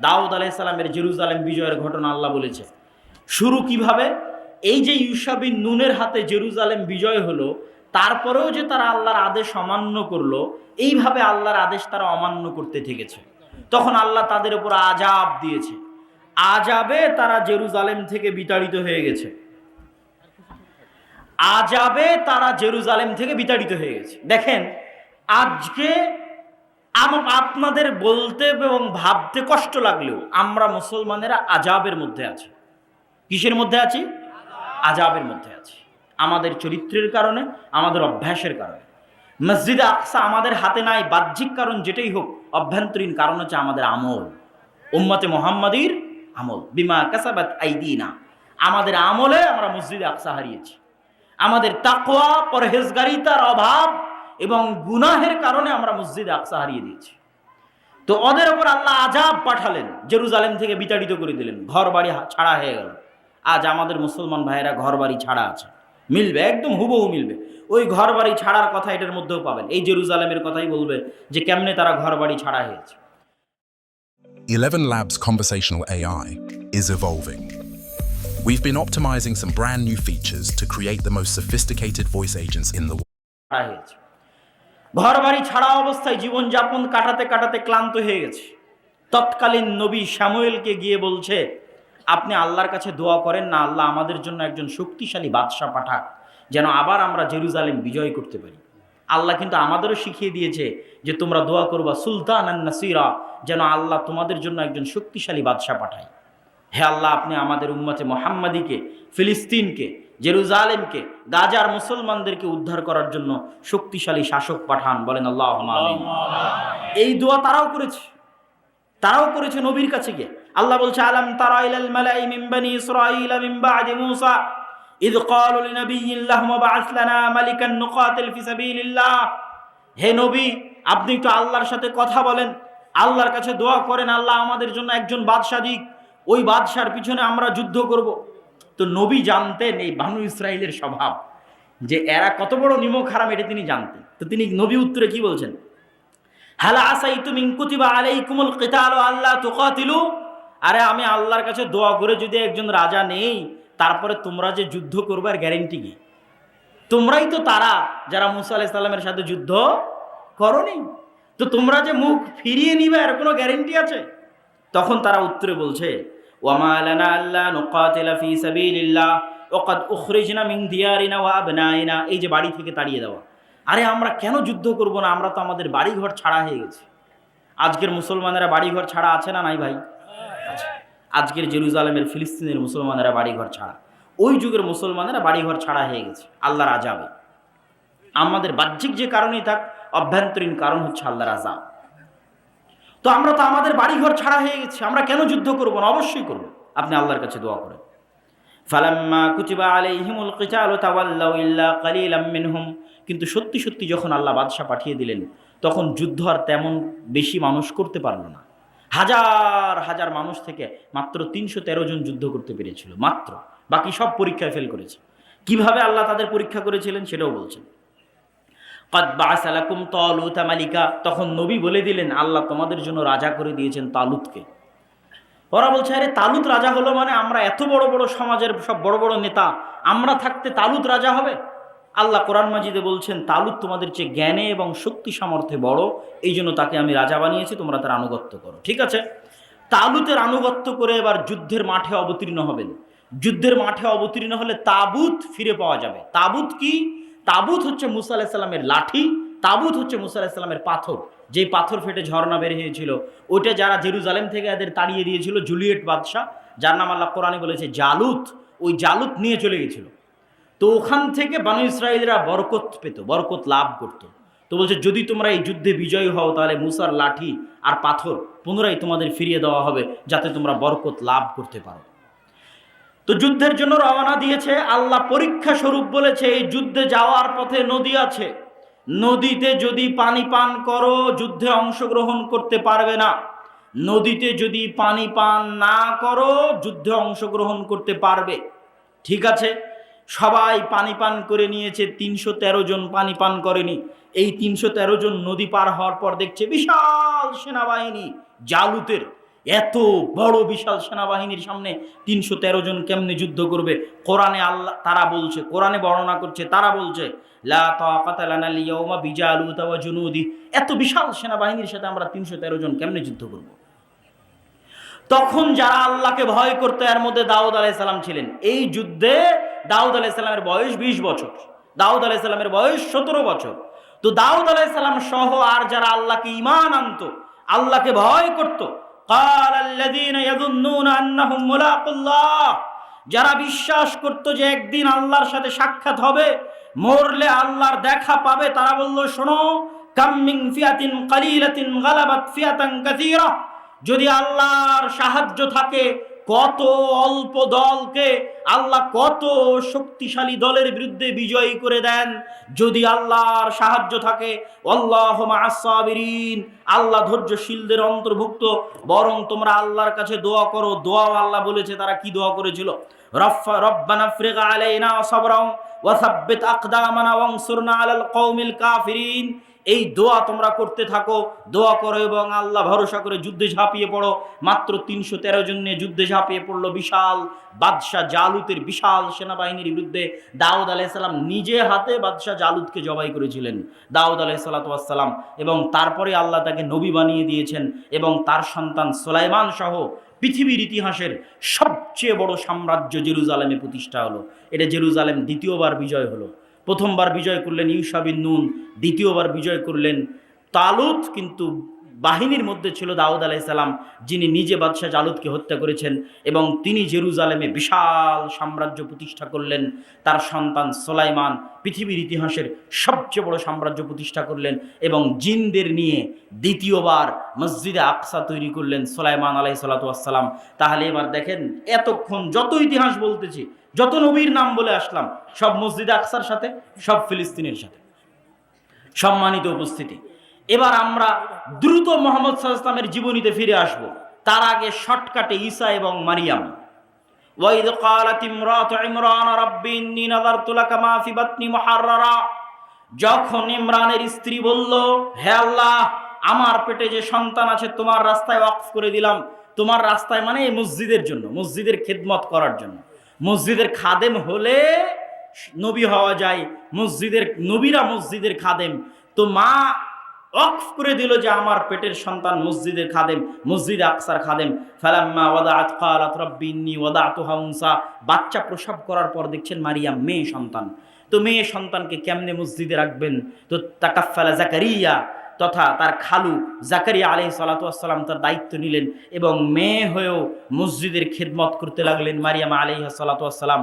দাউদ আলাইসালামের জেরুজালেম বিজয়ের ঘটনা আল্লাহ বলেছে। শুরু কীভাবে? এই যে ইউসাবিন নুনের হাতে জেরুজালেম বিজয় হলো, তারপরেও যে তারা আল্লাহর আদেশ অমান্য করল, এইভাবে আল্লাহর আদেশ তারা অমান্য করতে থেকেছে। তখন আল্লাহ তাদের উপর আজাব দিয়েছে। আজাবে তারা জেরুজালেম থেকে বিতাড়িত হয়ে গেছে। আজাবে তারা জেরুজালেম থেকে বিতাড়িত হয়ে গেছে। দেখেন, আজকে আপনাদের বলতে এবং ভাবতে কষ্ট লাগলেও আমরা মুসলমানেরা আজাবের মধ্যে আছি। কিসের মধ্যে আছি? আজাবের মধ্যে আছি। আমাদের চরিত্রের কারণে, আমাদের অভ্যাসের কারণে। মসজিদে আকসা আমাদের হাতে নাই, বাহ্যিক কারণ যেটাই হোক, অভ্যন্তরীণ কারণ হচ্ছে আমাদের আমল। উম্মতে মোহাম্মদীর আমল। বিমা কাসাবাত আইদিনা। আমাদের আমলে আমরা মসজিদে আকসা হারিয়েছি। আমাদের তাকোয়া পরহেজগারিতার অভাব এবং গুনাহের কারণে আমরা মসজিদে আকসা হারিয়ে দিয়েছি। তো ওদের ওপর আল্লাহ আজাব পাঠালেন জেরুজালেম থেকে বিতাড়িত করে দিলেন ঘর বাড়ি ছাড়া হয়ে গেল। আজ আমাদের মুসলমান ভাইয়েরা ঘর বাড়ি ছাড়া আছে। মিলবে একদম হুবহু মিলবে। ওই ঘর বাড়ি ছাড়ার কথা এটার মধ্যেও পাবেন। এই জেরুজালেমের কথাই বলবে যে কেমনে তারা ঘর বাড়ি ছাড়া হয়েছে। 11 Labs conversational AI is evolving. We've been optimizing some brand new features to create the most sophisticated voice agents in the world. ঘর বাড়ি ছাড়া অবস্থায় জীবনযাপন কাটাতে কাটাতে ক্লান্ত হয়ে গেছে। তৎকালীন নবী শ্যামুয়েলকে গিয়ে বলছে, আপনি আল্লাহর কাছে দোয়া করেন না, আল্লাহ আমাদের জন্য একজন শক্তিশালী বাদশাহ পাঠাক, যেন আবার আমরা জেরুজালেম বিজয় করতে পারি। আল্লাহ কিন্তু আমাদেরও শিখিয়ে দিয়েছে যে তোমরা দোয়া করবা, সুলতান নাসিরা, যেন আল্লাহ তোমাদের জন্য একজন শক্তিশালী বাদশাহ পাঠায়। হে আল্লাহ, আপনি আমাদের উম্মতে মোহাম্মদীকে, ফিলিস্তিনকে জেরুজালেমকে গাজার মুসলমানদেরকে উদ্ধার করার জন্য শক্তিশালী শাসক পাঠান বলেন আল্লাহ। এই দোয়া তারাও করেছে। তারাও করেছে নবীর কাছে গিয়ে। আল্লাহ বলছে আলাম তারা ইলাল মালাই মিন বানি ইসরাঈল মিন বাদি মূসা। ইদ ক্বালু লিনাবিয়্যিল্লাহি বা'আস লানা মালিকান নুকাতিল ফি সাবিলিল্লাহ। হে নবী আপনি একটু আল্লাহর সাথে কথা বলেন। আল্লাহর কাছে দোয়া করেন আল্লাহ আমাদের জন্য একজন বাদশাহ দিক। ওই বাদশার পিছনে আমরা যুদ্ধ করব। তো নবী জানতেন এই বানু ইসরায়েলের স্বভাব, যে এরা কত বড় নিমক হারাম এটা তিনি জানতেন। তো তিনি নবী উত্তরে কি বলছেন? হালা আসাই তুমি কুতিবা আলাইকুমুল কিতাল আল্লাহ তুকাতিলু? আরে, আমি আল্লাহর কাছে দোয়া করে যদি একজন রাজা নেই, তারপরে তোমরা যে যুদ্ধ করবে আর গ্যারেন্টি কি? তোমরাই তো তারা যারা মুসা আলাহ সাল্লামের সাথে যুদ্ধ করনি। তো তোমরা যে মুখ ফিরিয়ে নিবে, এর কোনো গ্যারেন্টি আছে? তখন তারা উত্তরে বলছে ওয়ামা লানা আল্লাহ নুকাতিলা ফি সাবিলিল্লাহ ওয়াকাদ উখরিজনা মিন দিয়ারিনা ওয়া আবনাইনা এই যে বাড়ি থেকে তাড়িয়ে দেওয়া। আরে আমরা কেন যুদ্ধ করব না? আমরা তো আমাদের বাড়িঘর ছাড়া হয়ে গেছি। আজকের মুসলমানেরা বাড়িঘর ছাড়া আছে না নাই ভাই? আছে। আজকের জেরুজালেমের ফিলিস্তিনের মুসলমানেরা বাড়িঘর ছাড়া। ওই যুগের মুসলমানেরা বাড়িঘর ছাড়া হয়ে গেছে, আল্লাহর আজাবে আমাদের বাহ্যিক যে কারণেই থাক, অভ্যন্তরীণ কারণ হচ্ছে আল্লাহর আজাব তো আমরা তো আমাদের বাড়িঘর ছাড়া হয়ে গেছি, আমরা কেন যুদ্ধ করব না? অবশ্যই করব। আপনি আল্লাহর কাছে দোয়া করেন। ফালাম্মা কুতিবা আলাইহিমুল কিতালু তাওয়াল্লাউ ইল্লা কালিলাম মিনহুম। কিন্তু সত্যি সত্যি যখন আল্লাহ বাদশাহ পাঠিয়ে দিলেন, তখন যুদ্ধ আর তেমন বেশি মানুষ করতে পারল না। হাজার হাজার মানুষ থেকে মাত্র তিনশো তেরো জন যুদ্ধ করতে পেরেছিল, মাত্র। বাকি সব পরীক্ষায় ফেল করেছে। কীভাবে আল্লাহ তাদের পরীক্ষা করেছিলেন সেটাও বলছেন। কদ বাসালাকুম তালুতা মালিকা। তখন নবী বলে দিলেন, আল্লাহ তোমাদের জন্য রাজা করে দিয়েছেন তালুতকে। ওরা বলছে, আরে, তালুত রাজা হলো মানে আমরা এত বড় বড় সমাজের সব বড় বড় নেতা, আমরা থাকতে তালুত রাজা হবে? আল্লাহ কোরআন মাজিদে বলছেন, তালুত তোমাদের চেয়ে জ্ঞানে এবং শক্তি সামর্থ্যে বড় এই জন্য তাকে আমি রাজা বানিয়েছি, তোমরা তার আনুগত্য করো। ঠিক আছে? তালুতের আনুগত্য করে এবার যুদ্ধের মাঠে অবতীর্ণ হবেন। যুদ্ধের মাঠে অবতীর্ণ হলে তাবুত ফিরে পাওয়া যাবে। তাবুত কি? তাবুত হচ্ছে মুসা আলাহিসাল্লামের লাঠি, তাবুত হচ্ছে মুসা আলাহিসাল্লামের পাথর। যেই পাথর ফেটে ঝর্ণা বের হয়েছিল, ওইটা যারা জেরুজালেম থেকে এদের তাড়িয়ে দিয়েছিল, জুলিয়েট বাদশাহ, যার নাম আল্লাহ কোরআনে বলেছে জালুত, ওই জালুত নিয়ে চলে গেছিল। তো ওখান থেকে বানু ইসরায়েলরা বরকত পেত, বরকত লাভ করত। তো বলছে, যদি তোমরা এই যুদ্ধে বিজয়ী হও, তাহলে মুসার লাঠি আর পাথর পুনরায় তোমাদের ফিরিয়ে দেওয়া হবে, যাতে তোমরা বরকত লাভ করতে পারো। তো যুদ্ধের জন্য রওনা দিয়েছে আল্লাহ পরীক্ষা স্বরূপ বলেছে, এই যুদ্ধে যাওয়ার পথে নদী আছে। নদীতে যদি পানি পান করো, যুদ্ধে অংশগ্রহণ করতে পারবে না। নদীতে যদি পানি পান না করো, যুদ্ধে অংশগ্রহণ করতে পারবে। ঠিক আছে? সবাই পানি পান করে নিয়েছে, তিনশো তেরো জন পানি পান করেনি। এই তিনশো তেরো জন নদী পার হওয়ার পর দেখছে বিশাল সেনাবাহিনী, জালুতের। এত বড় বিশাল সেনাবাহিনীর সামনে তিনশো তেরো জন কেমনে যুদ্ধ করবে? কোরআনে আল্লাহ, তারা বলছে, কোরআনে বর্ণনা করছে, তারা বলছে এত বিশাল সেনাবাহিনীর সাথে আমরা তিনশো তেরো জন কেমনে যুদ্ধ করব? তখন যারা আল্লাহকে ভয় করতো, এর মধ্যে দাউদ আলাইসাল্লাম ছিলেন। এই যুদ্ধে দাউদ আলাইসাল্লামের বয়স বিশ বছর, দাউদ আলাইসাল্লামের বয়স সতেরো বছর। তো দাউদ আলাইসাল্লাম সহ আর যারা আল্লাহকে ইমান আনত, আল্লাহকে ভয় করত قال الذين يظنون انهم ملاقو الله যারা বিশ্বাস করত যে একদিন আল্লাহর সাথে সাক্ষাৎ হবে মরলে আল্লাহর দেখা পাবে তারা বলল শোনো কাম্মিং ফিয়াতিন কালিলাতিন গালাবাত ফিয়াতান কাসীরা যদি আল্লাহর সাহায্য থাকে কত অল্প দলকে আল্লাহ কত শক্তিশালী দলের বিরুদ্ধে বিজয়ী করে দেন। যদি আল্লাহর সাহায্য থাকে, আল্লাহ মাসাবিরিন আল্লাহ ধৈর্যশীলদের অন্তর্ভুক্ত, বরং তোমরা আল্লাহর কাছে দোয়া করো, দোয়াও আল্লাহ বলেছে তারা কি দোয়া করেছিল? রফা, রব্বানা আলাইনা এই দোয়া তোমরা করতে থাকো, দোয়া করো এবং আল্লাহ ভরসা করে যুদ্ধে ঝাঁপিয়ে পড়ো। মাত্র তিনশো তেরো জন নিয়ে যুদ্ধে ঝাঁপিয়ে পড়ল বিশাল বাদশাহ জালুতের বিশাল সেনাবাহিনীর বিরুদ্ধে। দাউদ আলাইসাল্লাম নিজে হাতে বাদশাহ জালুদকে জবাই করেছিলেন, দাউদ আলাইসাল্লাতাম এবং তারপরে আল্লাহ তাকে নবী বানিয়ে দিয়েছেন এবং তার সন্তান সোলাইমান সহ পৃথিবীর ইতিহাসের সবচেয়ে বড় সাম্রাজ্য জেরুজালেমে প্রতিষ্ঠা হলো। এটা জেরুজালেম দ্বিতীয়বার বিজয় হলো। প্রথমবার বিজয় করলেন ইউসাবিন নুন, দ্বিতীয়বার বিজয় করলেন তালুত, কিন্তু বাহিনীর মধ্যে ছিল দাউদ আলাইসাল্লাম যিনি নিজে বাদশাহ জালুদকে হত্যা করেছেন এবং তিনি জেরুজালেমে বিশাল সাম্রাজ্য প্রতিষ্ঠা করলেন। তার সন্তান সোলাইমান পৃথিবীর ইতিহাসের সবচেয়ে বড় সাম্রাজ্য প্রতিষ্ঠা করলেন এবং জিনদের নিয়ে দ্বিতীয়বার মসজিদে আকসা তৈরি করলেন সোলাইমান আলাই সাল্লাতাম তাহলে এবার দেখেন, এতক্ষণ যত ইতিহাস বলতেছি যত নবীর নাম বলে আসলাম সব মসজিদে আকসার সাথে সব ফিলিস্তিনের সাথে সম্মানিত উপস্থিতি এবার আমরা দ্রুত মোহাম্মদ সাল্লামের জীবনীতে ফিরে আসব তার আগে শর্টকাটে ঈসা এবং মারিয়াম ওয়াইদ قالت امرأة عمران رب إني نظرت لك ما في بطني محررا যখন ইমরানের স্ত্রী বলল হে আল্লাহ আমার পেটে যে সন্তান আছে তোমার রাস্তায় ওয়াকফ করে দিলাম তোমার রাস্তায় মানে এই মসজিদের জন্য মসজিদের খেদমত করার জন্য মসজিদের খাদেম হলে নবী হওয়া যায়, মসজিদের নবীরা মসজিদের খাদেম। তো মা অক্ফ করে দিল যে আমার পেটের সন্তান মসজিদের খাদেম, মসজিদ আকসার খাদেম। ফালাম্মা ওয়াদাআত ক্বালাত রাব্বি ইন্নী ওয়াদাতুহা উনসা। বাচ্চা প্রসব করার পর দেখছেন মারিয়াম মেয়ে সন্তান। তো মেয়ে সন্তানকে কেমনে মসজিদে রাখবেন? তো তাকাফালা জাকারিয়া তথা তার খালু জাকারিয়া আলহ সালাতাম তার দায়িত্ব নিলেন এবং মেয়ে হয়েও মসজিদের খেদমত করতে লাগলেন মারিয়ামা আলহ সালাতাম